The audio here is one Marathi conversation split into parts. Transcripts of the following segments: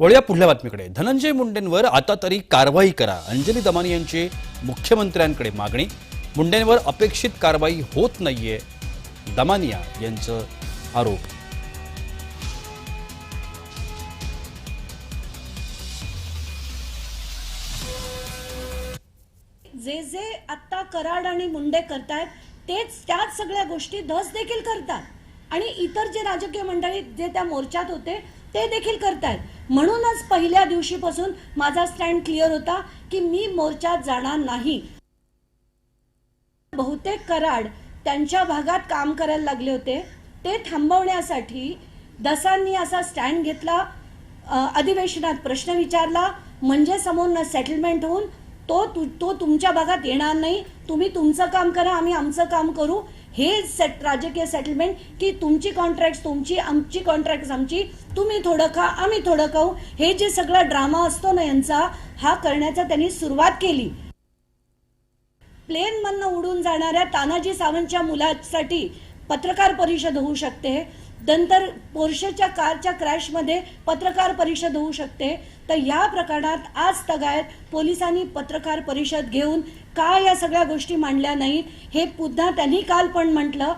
वळूया पुढल्या बातमीकडे. धनंजय मुंडेंवर आता तरी कारवाई करा. अंजली दमानी यांची मुख्यमंत्र्यांकडे मागणी. मुंडेंवर अपेक्षित कारवाई होत नाहीये. दमानिया यांचं आरोप. जे जे आत्ता कराड आणि मुंडे करतायत तेच त्याच सगळ्या गोष्टी धस देखील करतात. आणि इतर जे राजकीय मंडळी जे त्या मोर्चात होते ते देखील करतायत. म्हणूनच पहिल्या दिवशीपासून माझा स्टँड क्लिअर होता की मी मोर्चात जाणार नाही. बहुतेक कराड त्यांच्या भागात काम करायला लागले होते. ते थांबवण्यासाठी दसांनी असा स्टँड घेतला अधिवेशनात प्रश्न विचारला म्हणजे समोरनं सेटलमेंट होऊन तो तु- तो तुमच्या भागात येणार नाही तुम्ही तुमचं काम करा आम्ही आमचं काम करू. हे सेट राजकीय सेटलमेंट की तुमची कॉन्ट्रॅक्ट तुमची आमची कॉन्ट्रॅक्ट आमची तुम्ही थोडं खा आम्ही थोडं खाऊ हे जे सगळा ड्रामा असतो ना यांचा हा करण्याचा त्यांनी सुरुवात केली. प्लेन मधनं उडून जाणाऱ्या तानाजी सावंतच्या मुलासाठी पत्रकार परिषद होऊ शकते. नंतर पोर्शेच्या कारच्या क्रॅशमध्ये पत्रकार परिषद होऊ शकते. तर या प्रकरणात आज तगायत पोलिसांनी पत्रकार परिषद घेऊन का या सगळ्या गोष्टी मांडल्या नाहीत हे पुन्हा त्यांनी काल पण म्हटलं.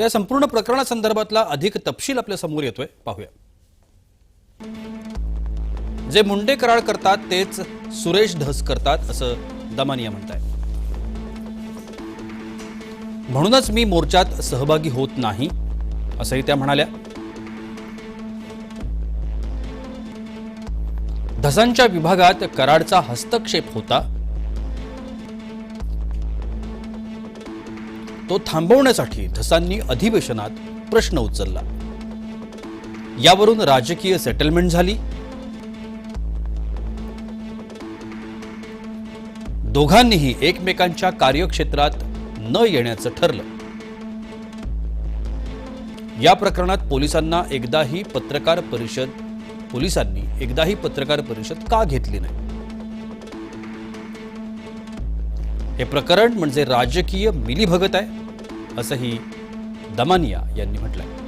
त्या संपूर्ण प्रकरणासंदर्भातला अधिक तपशील आपल्यासमोर येतोय. पाहूया. जे मुंडे कराड करतात तेच सुरेश धस करतात असं दमानिया म्हणताय म्हणूनच मी मोर्चात सहभागी होत नाही असंही त्या म्हणाल्या. धसांच्या विभागात कराडचा हस्तक्षेप होता तो थांबवण्यासाठी धसांनी अधिवेशनात प्रश्न उचलला. यावरून राजकीय सेटलमेंट झाली. दोघांनीही एकमेकांच्या कार्यक्षेत्रात न येण्याचं ठरलं. या प्रकरणात पोलिसांना एकदाही पत्रकार परिषद पोलिसांनी एकदाही पत्रकार परिषद का घेतली नाही? हे प्रकरण म्हणजे राजकीय मिलीभगत आहे. असंही दमानिया यांनी म्हटलं आहे